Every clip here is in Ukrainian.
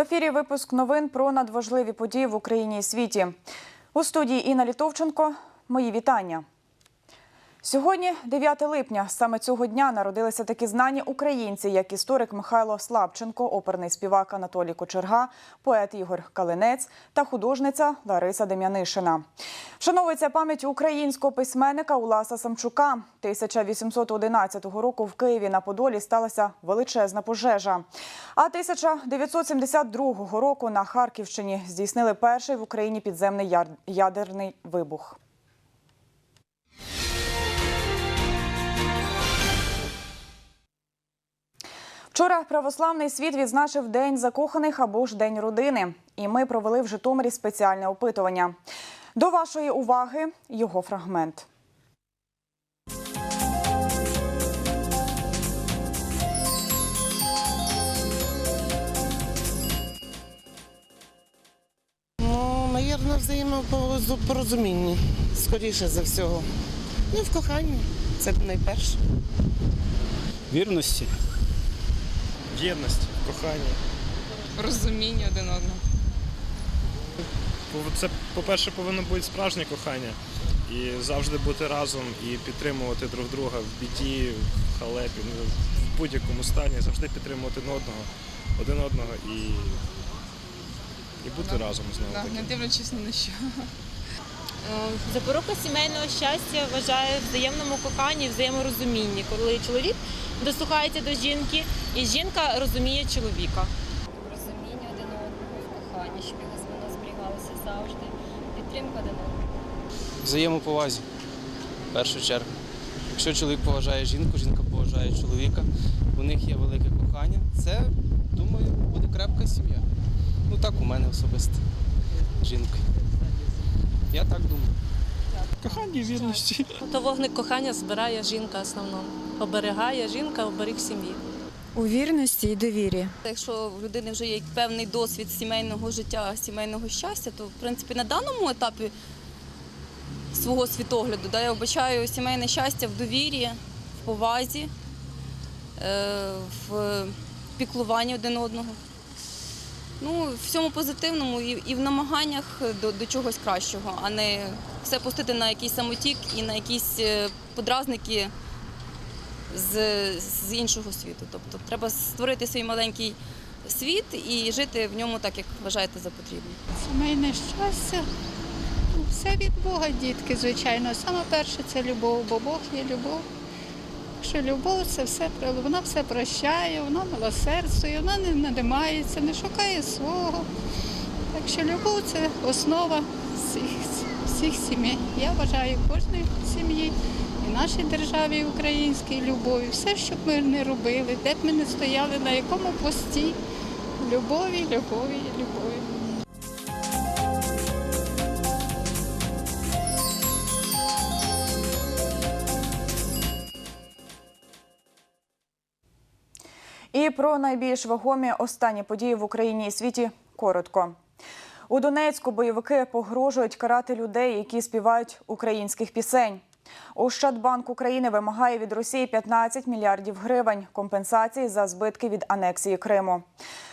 ефірі випуск новин про надважливі події в Україні і світі. У студії Інна Літовченко. Мої вітання. Сьогодні, 9 липня, саме цього дня народилися такі знані українці, як історик Михайло Слабченко, оперний співак Анатолій Кочерга, поет Ігор Калинець та художниця Лариса Дем'янишина. Вшановується пам'ять українського письменника Уласа Самчука. 1811 року в Києві на Подолі сталася величезна пожежа. А 1972 року на Харківщині здійснили перший в Україні підземний ядерний вибух. Вчора православний світ відзначив День закоханих або ж День родини. І ми провели в Житомирі спеціальне опитування. До вашої уваги його фрагмент. Ну, навірно, взаємопорозумінні, скоріше за всього. Ну, в коханні. Це найперше. Вірності. Єдності, кохання. розуміння один одного. Це, по-перше, повинно бути справжнє кохання. І завжди бути разом і підтримувати друг друга в біді, в халепі, ну, в будь-якому стані, завжди підтримувати один одного, один одного і, і бути разом знову Да, не дивлячись ні на що. Е, Запорука сімейного щастя вважає в взаємному коханні, взаєморозумінні, коли чоловік дослухається до жінки, і жінка розуміє чоловіка. розуміння один одного в коханні, щоб його воно зберігалося завжди, підтримка один одного. Взаємоповазі. В першу чергу. Якщо чоловік поважає жінку, жінка поважає чоловіка, у них є велике кохання, це, думаю, буде крепка сім'я. Ну так у мене особисто. з Жінкою. Я так думаю. Кохання і вірності. То вогник кохання збирає жінка основному. Оберігає жінка, оберіг сім'ї. У вірності і довірі. Якщо в людини вже є певний досвід сімейного життя, сімейного щастя, то в принципі на даному етапі свого світогляду да, я вбачаю сімейне щастя в довірі, в повазі, е, в піклуванні один одного. Ну, в всьому позитивному і, і в намаганнях до, до чогось кращого, а не все пустити на якийсь самотік і на якісь е, подразники з, з іншого світу. Тобто треба створити свій маленький світ і жити в ньому так, як вважаєте за потрібне. Сімейне щастя. Ну, Все від Бога, дітки, звичайно. Саме перше це любов, бо Бог є любов. Що любов це все вона все прощає, вона милосердствує, вона не надимається, не шукає свого. Так що любов це основа всіх, всіх сімей. Я вважаю кожної сім'ї і нашій державі українській любові. Все, що б ми не робили, де б ми не стояли, на якому пості. Любові, любові, любові. І про найбільш вагомі останні події в Україні і світі коротко. У Донецьку бойовики погрожують карати людей, які співають українських пісень. Ощадбанк України вимагає від Росії 15 мільярдів гривень компенсації за збитки від анексії Криму.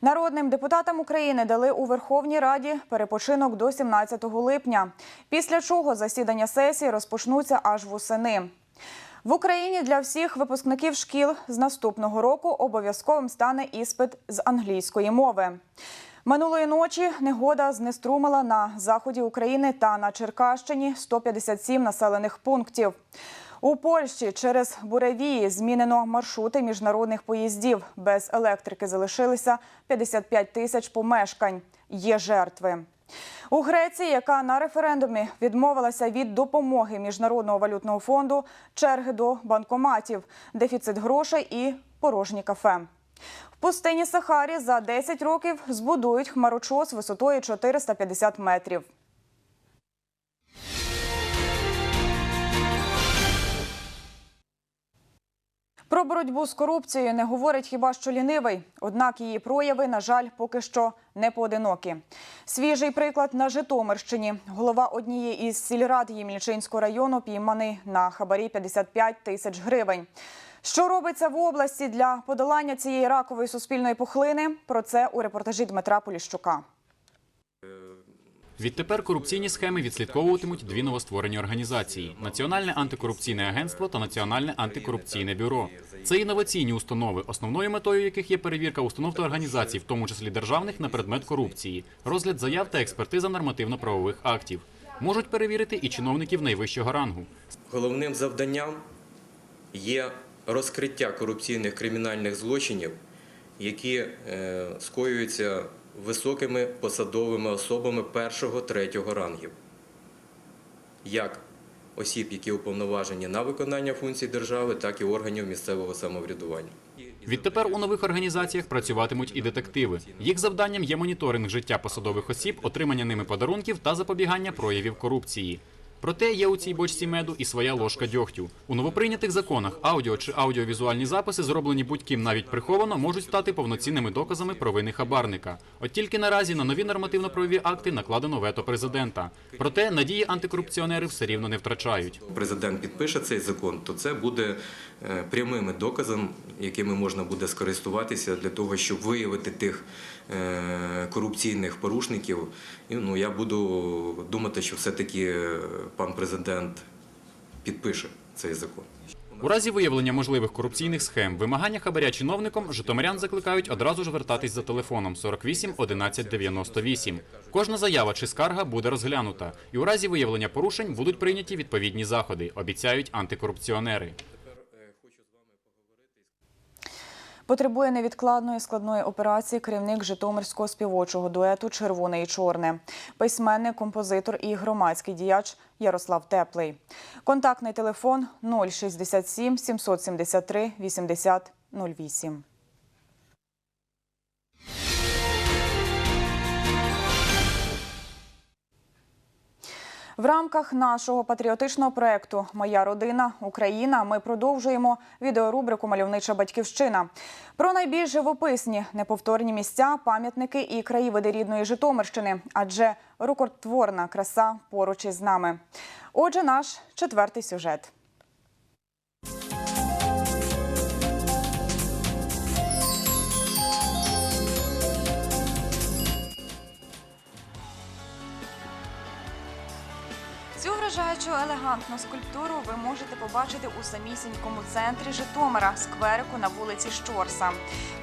Народним депутатам України дали у Верховній Раді перепочинок до 17 липня, після чого засідання сесії розпочнуться аж восени. В Україні для всіх випускників шкіл з наступного року обов'язковим стане іспит з англійської мови. Минулої ночі негода знеструмила на заході України та на Черкащині 157 населених пунктів. У Польщі через буревії змінено маршрути міжнародних поїздів. Без електрики залишилися 55 тисяч помешкань. Є жертви. У Греції, яка на референдумі відмовилася від допомоги Міжнародного валютного фонду, черги до банкоматів, дефіцит грошей і порожні кафе. В пустині Сахарі за 10 років збудують хмарочос висотою 450 метрів. Про боротьбу з корупцією не говорить хіба що лінивий. Однак її прояви, на жаль, поки що не поодинокі. Свіжий приклад на Житомирщині. Голова однієї із сільрад Ємільчинського району пійманий на хабарі 55 тисяч гривень. Що робиться в області для подолання цієї ракової суспільної пухлини? Про це у репортажі Дмитра Поліщука. Відтепер корупційні схеми відслідковуватимуть дві новостворені організації: Національне антикорупційне агентство та Національне антикорупційне бюро. Це інноваційні установи, основною метою яких є перевірка установ та організацій, в тому числі державних, на предмет корупції, розгляд заяв та експертиза нормативно-правових актів. Можуть перевірити і чиновників найвищого рангу. Головним завданням є розкриття корупційних кримінальних злочинів, які е, скоюються високими посадовими особами першого третього рангів, як осіб, які уповноважені на виконання функцій держави, так і органів місцевого самоврядування. Відтепер у нових організаціях працюватимуть і детективи. Їх завданням є моніторинг життя посадових осіб, отримання ними подарунків та запобігання проявів корупції. Проте є у цій бочці меду і своя ложка дьогтю. У новоприйнятих законах аудіо чи аудіовізуальні записи, зроблені будь-ким навіть приховано, можуть стати повноцінними доказами провини хабарника. От тільки наразі на нові нормативно-правові акти накладено вето президента. Проте надії антикорупціонери все рівно не втрачають. Президент підпише цей закон, то це буде е, прямими доказом, якими можна буде скористуватися для того, щоб виявити тих е, корупційних порушників. Ну я буду думати, що все-таки е, пан президент підпише цей закон. У разі виявлення можливих корупційних схем, вимагання хабаря чиновникам, житомирян закликають одразу ж вертатись за телефоном 48 11 98. Кожна заява чи скарга буде розглянута, і у разі виявлення порушень будуть прийняті відповідні заходи, обіцяють антикорупціонери. Потребує невідкладної складної операції керівник Житомирського співочого дуету Червоне і чорне, письменник, композитор і громадський діяч Ярослав Теплий. Контактний телефон 067 773 80 08. В рамках нашого патріотичного проекту Моя родина Україна ми продовжуємо відеорубрику Мальовнича батьківщина про найбільш живописні неповторні місця, пам'ятники і краєвиди рідної Житомирщини, адже рукотворна краса поруч із нами. Отже, наш четвертий сюжет. Вражаючу елегантну скульптуру ви можете побачити у самісінькому центрі Житомира, скверику на вулиці Щорса.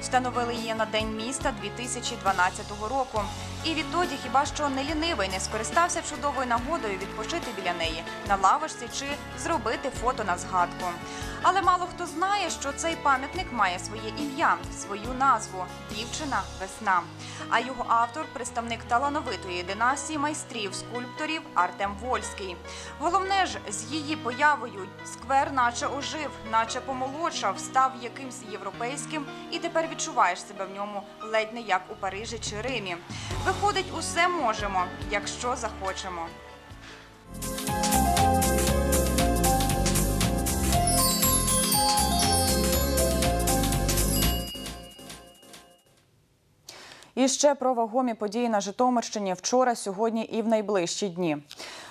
Встановили її на День міста 2012 року. І відтоді хіба що не лінивий не скористався чудовою нагодою відпочити біля неї на лавочці чи зробити фото на згадку. Але мало хто знає, що цей пам'ятник має своє ім'я, свою назву дівчина весна. А його автор представник талановитої династії майстрів скульпторів Артем Вольський. Головне ж, з її появою сквер, наче ожив, наче помолодшав, став якимсь європейським, і тепер відчуваєш себе в ньому ледь не як у Парижі чи Римі. Виходить, усе можемо, якщо захочемо. І ще про вагомі події на Житомирщині вчора, сьогодні і в найближчі дні.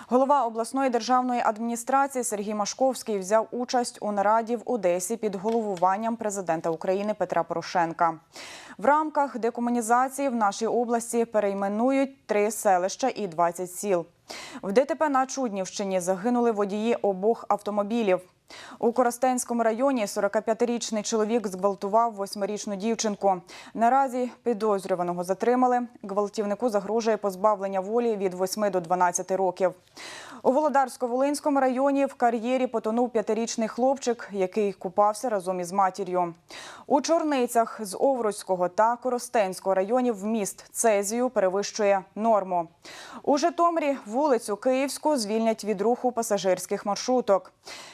Голова обласної державної адміністрації Сергій Машковський взяв участь у нараді в Одесі під головуванням президента України Петра Порошенка. В рамках декомунізації в нашій області перейменують три селища і 20 сіл. В ДТП на Чуднівщині загинули водії обох автомобілів. У Коростенському районі 45-річний чоловік зґвалтував восьмирічну дівчинку. Наразі підозрюваного затримали. Гвалтівнику загрожує позбавлення волі від 8 до 12 років. У Володарсько-Волинському районі в кар'єрі потонув п'ятирічний хлопчик, який купався разом із матір'ю. У Чорницях з Овруцького та Коростенського районів вміст цезію перевищує норму. У Житомирі вулицю Київську звільнять від руху пасажирських маршруток.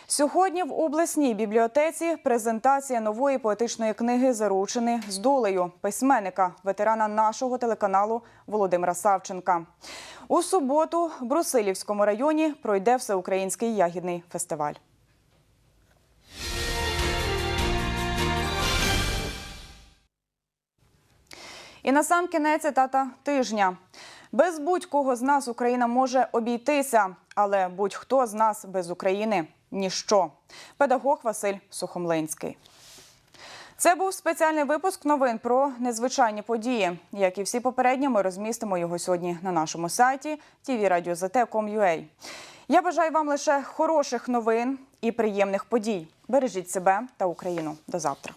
Сьогодні в обласній бібліотеці презентація нової поетичної книги Заручений з долею письменника, ветерана нашого телеканалу Володимира Савченка. У суботу в Брусилівському районі пройде всеукраїнський ягідний фестиваль. І на сам кінець цитата тижня. Без будь-кого з нас Україна може обійтися, але будь-хто з нас без України ніщо. Педагог Василь Сухомлинський. Це був спеціальний випуск новин про незвичайні події. Як і всі попередні, ми розмістимо його сьогодні на нашому сайті tvradio.zt.com.ua. Я бажаю вам лише хороших новин і приємних подій. Бережіть себе та Україну. До завтра.